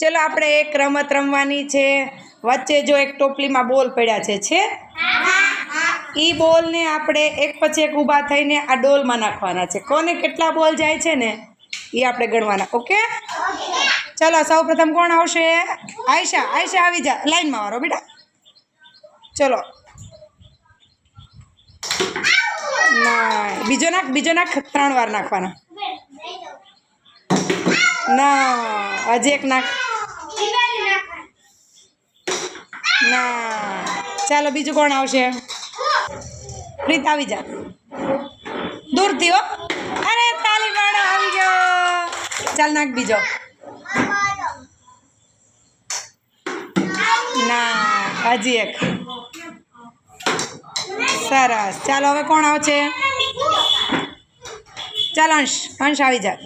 ચલો આપણે એક રમત રમવાની છે. વચ્ચે જો એક ટોપલીમાં બોલ પડ્યા છે છે? એ બોલને આપણે એક પછી એક ઊભા થઈને આ ડોલમાં નાખવાના છે. કોને કેટલા બોલ જાય છે ને એ આપણે ગણવાના, ઓકે? ચલો, સૌ પ્રથમ કોણ આવશે? આયશા આયશા આવી જા, લાઈનમાં વારો બેટા. ચલો. ના, બીજો નાખ બીજો નાખ, ત્રણ વાર નાખવાના. ના, હજી એક નાખ. ના. ચાલો, બીજું કોણ આવશે? પ્રીત આવી જા. દૂરથી હો. અરે, તાલી પાડો આવી ગયો. ચાલ, નાખ બીજો. ના, હજી એક. સરસ. ચાલો, હવે કોણ આવશે? ચાલ, અંશ. અંશ આવી જા.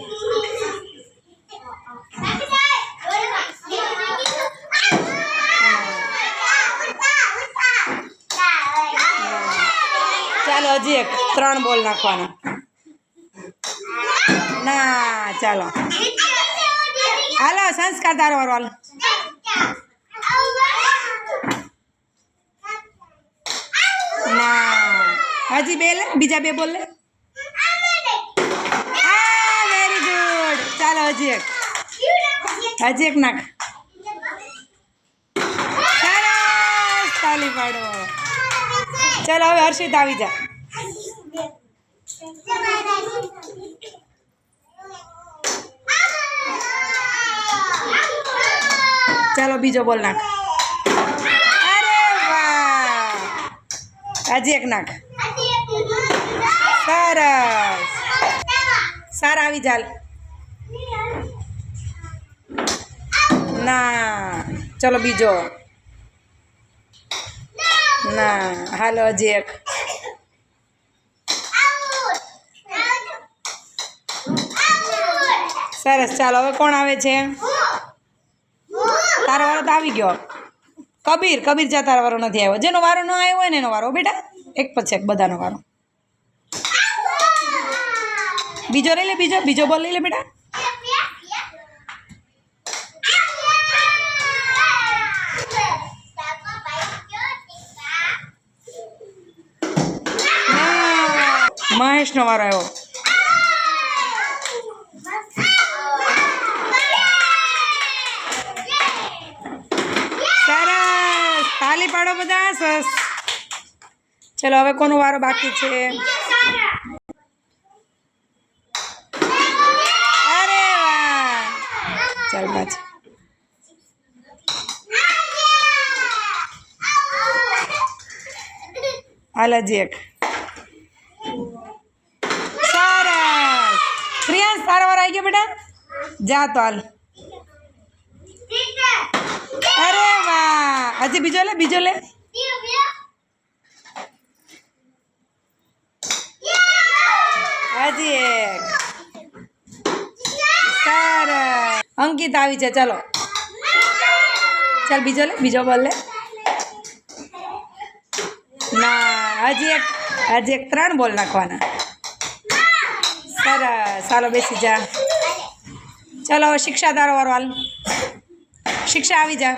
ચાલો હજી એક, ત્રણ બોલ નાખવાના. ના, ચાલો. હાલો, સંસ્કાર તારો વારો હાલો. ના, હજી બે લે, બીજા બે બોલ લે. વેરી ગુડ ચાલો, હજી એક. હજી એક નાખ. સરસ પાડો. ચાલો, હવે હર્ષિત આવી જા. ચાલો બીજો બોલ નાખ. અરે વાહ. હજી એક નાખ. સરસ. સારા આવી ચાલ ના. ચલો બીજો. ના. હાલો, હજી એક. સરસ, ચાલો, હવે કોણ આવે છે? તારો વારો તો આવી ગયો. કબીર કબીર જા તારો વારો નથી આવ્યો. જેનો વારો ન આવ્યો હોય ને એનો વારો બેટા? એક પછી એક બધાનો વારો. બીજો લઈ લે, બીજો બીજો બોલ લઈ લે બેટા. મહેશનો વારો આવ્યો સરસ તાલી પાડો બધા સરસ. ચલો, હવે કોનો વારો બાકી છે? અરે વાહ! ચાલ પાછું હાલ, હજી એક. સરસ. પ્રિયાંશ, તારો વાર આવી ગયો બેટા? જા તો હાલ. અરે વાહ. હજી બીજો લે બીજો લે. હજી અંકિત આવી છે, ચલો. ચાલ, બીજો લે, બીજો બોલ લે. ના, હજી એક હજી એક ત્રણ બોલ નાખવાના. સરસ. ચાલો, બેસી જા. ચાલો શિક્ષા તારો વારો હાલ. શિક્ષા આવી જા.